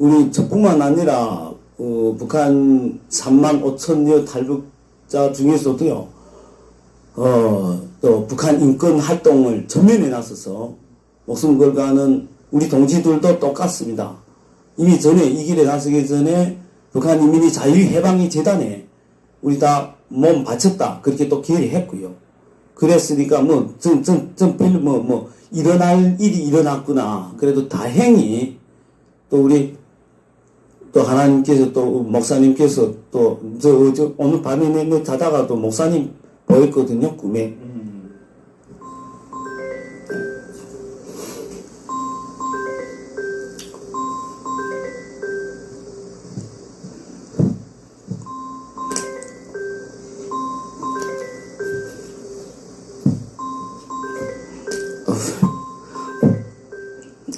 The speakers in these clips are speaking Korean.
우리 저뿐만 아니라 어, 북한 3만 5천여 탈북자 중에서도요. 어, 또 북한 인권 활동을 전면에 나서서 목숨 걸고하는 우리 동지들도 똑같습니다. 이미 전에 이 길에 나서기 전에 북한 인민이 자유해방이 재단에 우리 다 몸 바쳤다 그렇게 또 기회했고요. 그랬으니까 뭐전전전 뭐, 뭐 일어날 일이 일어났구나. 그래도 다행히 또 우리 또 하나님께서 또 목사님께서 또 저 저 오늘 밤에 내내 자다가 또 목사님 보였거든요 꿈에.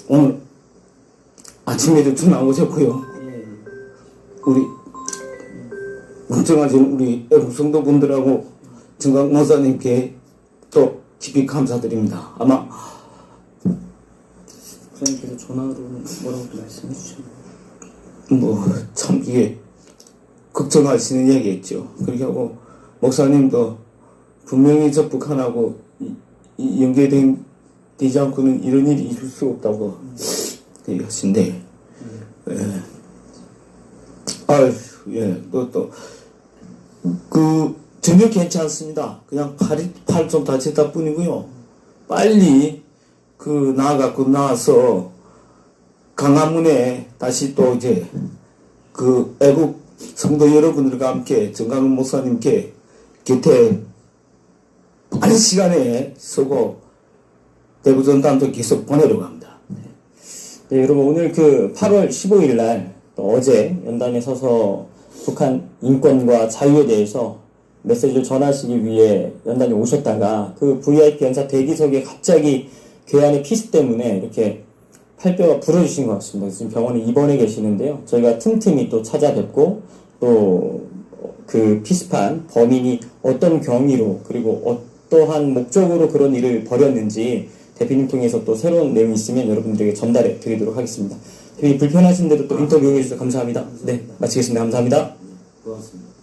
오늘 아침에도 전화 오셨고요. 우리 걱정하신 우리 애국 성도분들하고 정강 목사님께 또 깊이 감사드립니다. 아마 목사님께서 전화로 뭐라고 또 말씀해 주셨나요? 뭐참 이게 걱정하시는. 그렇게 하고 목사님도 분명히 저 북한하고 연계된 되지 않고는 이런 일이 있을 수 없다고 얘기하신데 예. 아휴 예, 또그 전혀 괜찮습니다. 그냥 팔이 팔 좀 다쳤다 뿐이고요. 빨리 그 나아갖고 나와서 강화문에 다시 또 이제 그 애국 성도 여러분들과 함께 정강훈 목사님께 곁에 빠른 시간에 서고 대구 전단도 계속 보내려고 합니다. 네, 여러분 오늘 그 8월 15일 날, 또 어제 연단에 서서 북한 인권과 자유에 대해서 메시지를 전하시기 위해 연단에 오셨다가 그 VIP 연사 대기석에 갑자기 괴한의 피스 때문에 이렇게 팔뼈가 부러지신 것 같습니다. 지금 병원에 입원해 계시는데요. 저희가 틈틈이 또 찾아뵙고 또 그 피스판 범인이 어떤 경위로 그리고 어떠한 목적으로 그런 일을 벌였는지 대표님 통해서 또 새로운 내용이 있으면 여러분들에게 전달해 드리도록 하겠습니다. 불편하신데도 또 인터뷰 해주셔서 감사합니다. 네, 마치겠습니다. 감사합니다. 고맙습니다.